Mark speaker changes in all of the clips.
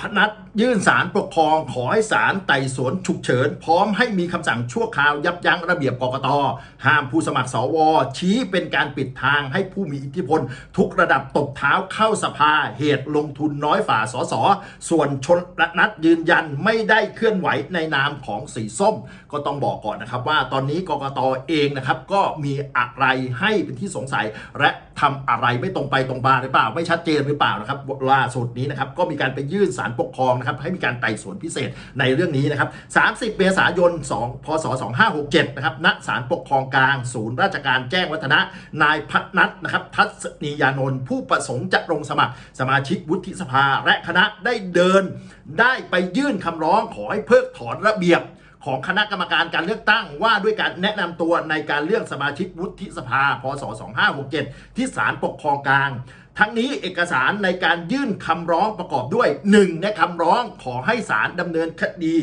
Speaker 1: พนัดยื่นสารปกครองขอให้ศาลไต่สวนฉุกเฉิน พร้อมให้มีคำสั่งชั่วคราวยับยั้งระเบียบกกตห้ามผู้สมัครสว ชี้เป็นการปิดทางให้ผู้มีอิทธิพล ทุกระดับตบเท้าเข้าสภาเหตุลงทุนน้อยฝ่าสสส่วนชนระนัดยืนยันไม่ได้เคลื่อนไหวในนามของสีส้ม ก็ต้องบอกก่อนนะครับว่าตอนนี้กกตเองนะครับก็มีอะไรให้เป็นที่สงสัยและ ทำอะไรไม่ตรงไปตรงมาหรือเปล่า ไม่ชัดเจนหรือเปล่านะครับล่าสุดนี้นะครับก็มีการไปยื่นสารปกครองนะครับให้มีการไต่สวนพิเศษในเรื่องนี้นะครับ30 เมษายน 2 พศ 2567 นะครับณศาลปกครองกลาง ศูนย์ราชการแจ้งวัฒนะ นายพัฒนัทนะครับทัศนียานนท์ผู้ประสงค์จะลงสมัครสมาชิกวุฒิสภาและคณะได้เดิน ได้ไปยื่นคำร้องขอให้เพิกถอนระเบียบ ของคณะกรรมการการเลือกตั้งว่าด้วยการแนะนำตัวในการเลือกสมาชิกวุฒิสภา พศ 2567 ที่ศาลปกครองกลาง ทั้งนี้เอกสารในการยื่นคำร้องประกอบด้วย 1. ในคำร้องขอให้ศาลดำเนินคดี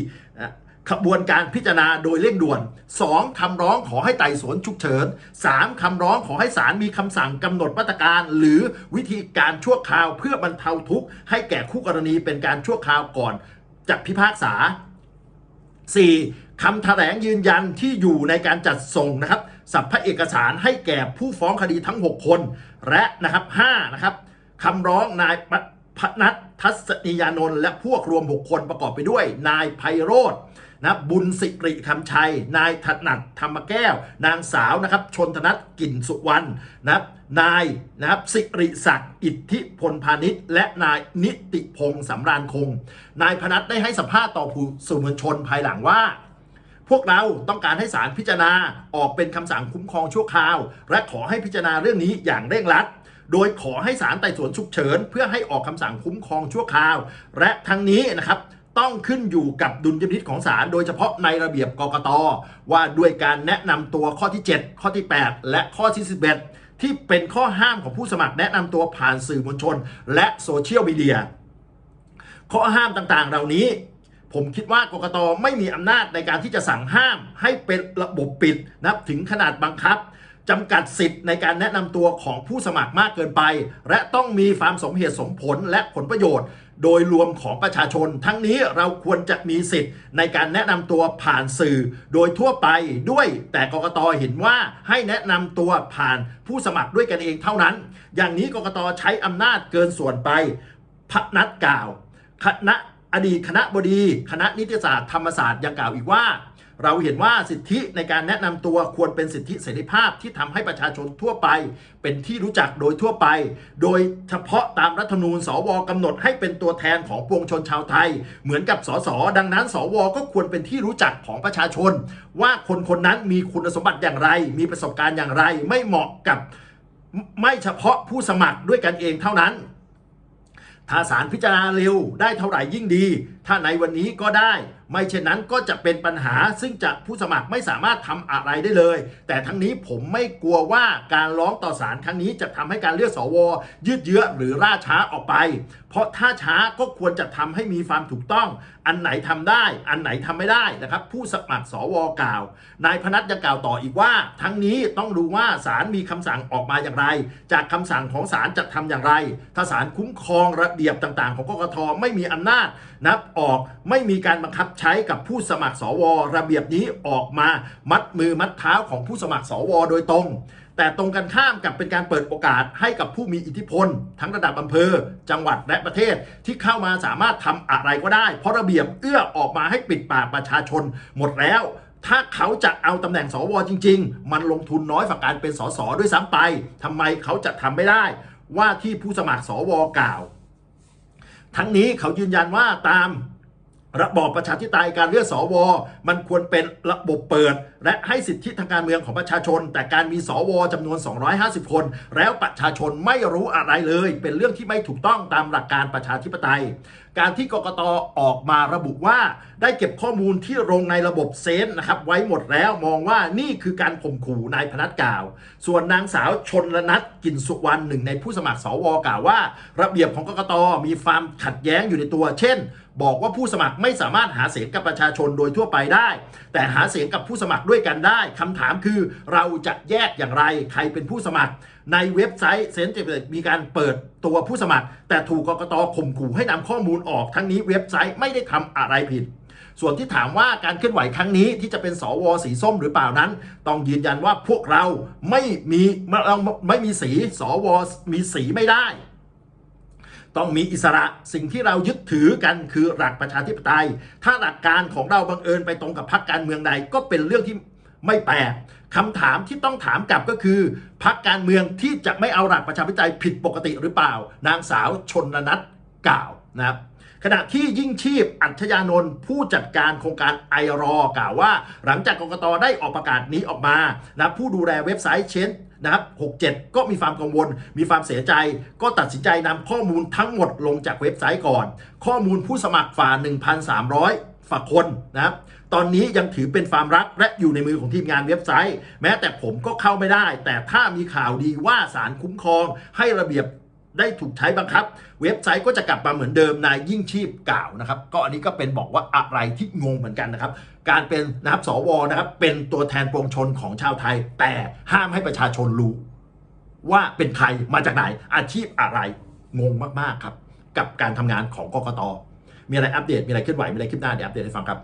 Speaker 1: ขบวนการพิจารณาโดยเร่งด่วน 2. คำร้องขอให้ไต่สวนฉุกเฉิน 3. คำร้องขอให้ศาลมีคำสั่งกำหนดมาตรการ หรือวิธีการชั่วคราวเพื่อบรรเทาทุกข์ให้แก่คู่กรณีเป็นการชั่วคราวก่อนจะพิพากษา 4. คำแถลงยืนยันที่อยู่ในการจัดส่งนะครับสัพพะเอกสารให้แก่ผู้ฟ้องคดีทั้ง 6 คน และนะครับ5นะครับคำร้องนายพนัททัศนียานนท์และพวกรวม 6 คนประกอบไปด้วย นายไพโรธ นะบุญสิริคำชัย นายถนัดธรรมแก้ว นางสาวนะครับชนธนัทกิ่นสุวรรณนะครับนายนะครับสิริศักดิ์อิทธิพลพาณิชย์ และนายนิติพงศ์สำราญคง นายพนัทได้ให้สัมภาษณ์ต่อผู้สื่อมวลชนภายหลังว่า พวกเราต้องการให้ศาลพิจารณาออกเป็นคำสั่งคุ้มครองชั่วคราว และขอให้พิจารณาเรื่องนี้อย่างเร่งรัดโดยขอให้ศาลไต่สวนฉุกเฉิน เพื่อให้ออกคำสั่งคุ้มครองชั่วคราว และทั้งนี้นะครับ ต้องขึ้นอยู่กับดุลยพินิจของศาลโดยเฉพาะในระเบียบกกตว่าด้วยการแนะนำตัวข้อที่ 7 ข้อที่ 8 และข้อที่ 11 ที่เป็นข้อห้ามของผู้สมัครแนะนำตัวผ่านสื่อมวลชน และโซเชียลมีเดียข้อห้ามต่างๆ เหล่านี้ ผมคิดว่ากกตไม่มีอำนาจในการที่จะสั่งห้ามให้เป็นระบบปิดนะครับถึงขนาดบังคับจำกัดสิทธิ์ในการแนะนำตัวของผู้สมัครมากเกินไป และต้องมีความสมเหตุสมผลและผลประโยชน์ โดยรวมของประชาชน ทั้งนี้เราควรจะมีสิทธิ์ในการแนะนำตัวผ่านสื่อ โดยทั่วไปด้วยแต่กกตเห็นว่าให้แนะนำตัวผ่านผู้สมัครด้วยกันเองเท่านั้น อย่างนี้กกตใช้อำนาจเกินส่วนไปพนัดกล่าวคณะอดีตคณะบดี คณะนิติศาสตร์ธรรมศาสตร์ยังกล่าวอีกว่า เราเห็นว่าสิทธิในการแนะนำตัวควรเป็นสิทธิเสรีภาพที่ทำให้ประชาชนทั่วไป เป็นที่รู้จักโดยทั่วไป โดยเฉพาะตามรัฐธรรมนูญ สวกำหนดให้เป็นตัวแทนของปวงชนชาวไทย เหมือนกับสสดังนั้น สวก็ควรเป็นที่รู้จักของประชาชน ว่าคนคนนั้นมีคุณสมบัติอย่างไร มีประสบการณ์อย่างไร ไม่เหมาะกับไม่เฉพาะผู้สมัครด้วยกันเองเท่านั้นถ้าศาลพิจารณาเร็วได้เท่าไหร่ยิ่งดี ถ้าในวันนี้ก็ได้ ไม่เช่นนั้นก็จะเป็นปัญหาซึ่งจะผู้สมัครไม่สามารถทำอะไรได้เลย แต่ทั้งนี้ผมไม่กลัวว่าการร้องต่อศาลครั้งนี้จะทำให้การเลือกสว ยืดเยื้อหรือล่าช้าออกไป เพราะถ้าช้าก็ควรจะทำให้มีความถูกต้อง อันไหนทำได้ อันไหนทำไม่ได้นะครับ ผู้สมัครสวกล่าวนายพนัทยังกล่าวต่ออีกว่า ทั้งนี้ต้องดูว่าศาลมีคำสั่งออกมาอย่างไร จากคำสั่งของศาลจะทำอย่างไร ถ้าศาลคุ้มครองระเบียบต่าง ๆ ของกกตไม่มีอำนาจนับออกไม่มีการบังคับใช้กับผู้สมัครสว ระเบียบนี้ออกมามัดมือมัดเท้าของผู้สมัครสว โดยตรง แต่ตรงกันข้ามกับเป็นการเปิดโอกาสให้กับผู้มีอิทธิพล ทั้งระดับอำเภอ จังหวัดและประเทศที่เข้ามาสามารถทำอะไรก็ได้ เพราะระเบียบเอื้อออกมาให้ปิดปากประชาชน หมดแล้วถ้าเขาจะเอาตำแหน่งสวจริง ๆ มันลงทุนน้อยฝ่าการเป็นสสด้วยซ้ำไปทำไมเขาจะทำไม่ได้ ว่าที่ผู้สมัครสวกล่าว ทั้งนี้เขายืนยันว่าตาม ระบอบประชาธิปไตยการเลือกสว มันควรเป็นระบบเปิด และให้สิทธิทางการเมืองของประชาชน แต่การมีสวจำนวน 250 คน แล้วประชาชนไม่รู้อะไรเลย เป็นเรื่องที่ไม่ถูกต้องตามหลักการประชาธิปไตย การที่กกตออกมาระบุว่า ได้เก็บข้อมูลที่ลงในระบบเซนนะครับไว้หมดแล้วมองว่านี่คือการข่มขู่นายพนัทกล่าว ส่วนนางสาวชนละนัทกินสุวรรณหนึ่งในผู้สมัครสวกล่าวว่า ระเบียบของกกตมีความขัดแย้งอยู่ในตัว เช่น บอกว่าผู้สมัครไม่สามารถหาเสียงกับประชาชนโดยทั่วไปได้ แต่หาเสียงกับผู้สมัครด้วยกันได้คำถามคือเราจะแยกอย่างไรใครเป็นผู้สมัคร ในเว็บไซต์เซนเจมีการเปิดตัวผู้สมัคร แต่ถูกกกตข่มขู่ให้นำข้อมูลออกทั้งนี้เว็บไซต์ไม่ได้ทำอะไรผิด ส่วนที่ถามว่าการเคลื่อนไหวครั้งนี้ที่จะเป็นสวสีส้มหรือเปล่านั้น ต้องยืนยันว่าพวกเราไม่มีเราไม่มีสีสวมีสีไม่ได้ ต้องมีอิสระสิ่งที่เรายึดถือกันคือหลักประชาธิปไตย ถ้าหลักการของเราบังเอิญไปตรงกับพรรคการเมืองใดก็เป็นเรื่องที่ ไม่แปลกคำถามที่ต้องถามกลับก็คือพรรคการเมืองที่จะไม่เอาหลักประชาธิปไตยผิดปกติหรือเปล่า นางสาวชนนัทกล่าวนะครับขณะที่ยิ่งชีพอัจฉยานนท์ผู้จัดการโครงการไอรอกล่าวว่า หลังจากกรกตได้ออกประกาศนี้ออกมานะผู้ดูแลเว็บไซต์เชนนะครับ67 ก็มีความกังวล มีความเสียใจ ก็ตัดสินใจนำข้อมูลทั้งหมดลงจากเว็บไซต์ก่อน ข้อมูลผู้สมัครฝ่า 1,300 ฝ่าคนนะครับตอนนี้ยังถือเป็นความรัก และอยู่ในมือของทีมงานเว็บไซต์ แม้แต่ผมก็เข้าไม่ได้ แต่ถ้ามีข่าวดีว่าศาลคุ้มครอง ให้ระเบียบได้ถูกใช้บังคับ เว็บไซต์ก็จะกลับมาเหมือนเดิมนายยิ่งชีพกล่าวนะครับ ก็อันนี้ก็เป็นบอกว่าอะไรที่งงเหมือนกันนะครับ การเป็นนะครับสวนะครับ เป็นตัวแทนปวงชนของชาวไทย แต่ห้ามให้ประชาชนรู้ ว่าเป็นใครมาจากไหนอาชีพอะไรงงมากๆครับ กับการทำงานของกกต มีอะไรอัปเดตมีอะไรเคลื่อนไหวมีอะไรคลิปหน้าเดี๋ยวอัปเดตให้ฟังครับ